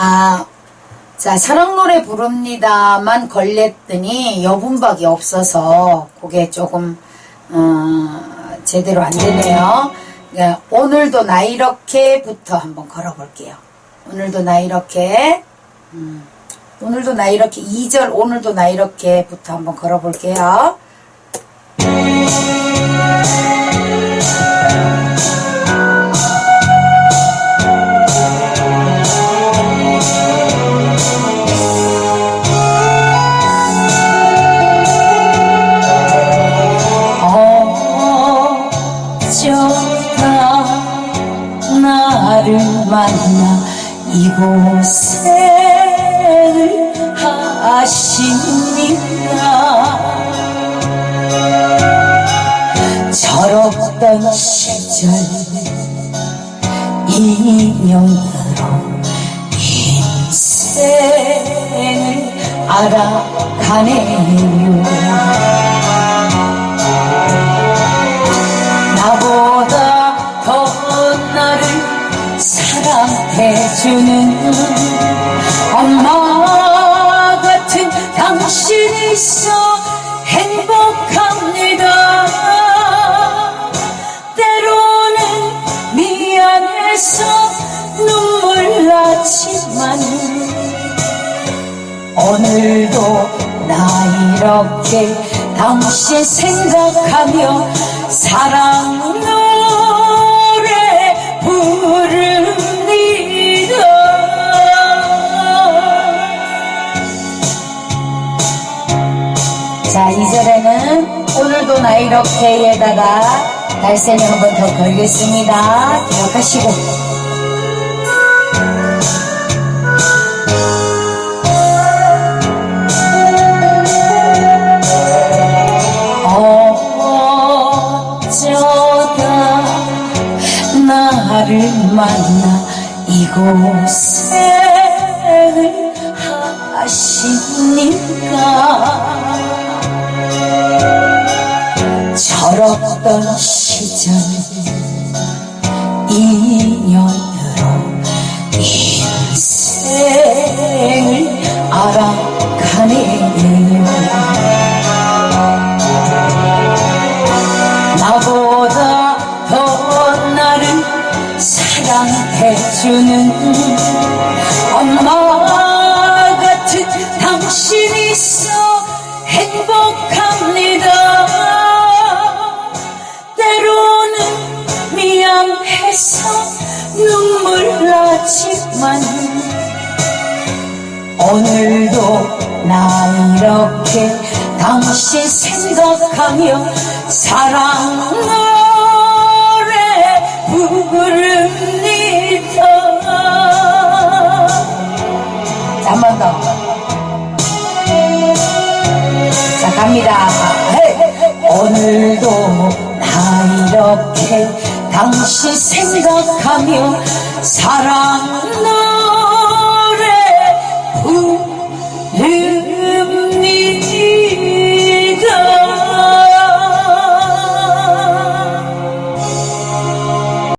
아, 자, 사랑 노래 부릅니다만 걸렸더니 여분박이 없어서 그게 조금, 어, 제대로 안 되네요. 예, 오늘도 나 이렇게부터 한번 걸어볼게요. 오늘도 나 이렇게, 음, 오늘도 나 이렇게, 2절 오늘도 나 이렇게부터 한번 걸어볼게요. 나를 만나 이곳에 하십니까 철없던 시절 인연으로 인생을 알아가네요 해주는 엄마 같은 당신이 있어 행복합니다. 때로는 미안해서 눈물 나지만 오늘도 나 이렇게 당신 생각하며 사랑 노래 자 이절에는 오늘도 나 이렇게에다가 달샘이 한번 더 걸겠습니다. 기억하시고. 어쩌다 나를 만나 이곳에 하십니까 철없던 시절 인연으로 인생을 알아가네요 나보다 더 나를 사랑해주는 만 오늘도 나 이렇게 당신 생각하며 사랑 노래 부릅니다 번 더. 자, 갑니다. 오늘도 나 이렇게 당신 생각하며 사랑 노래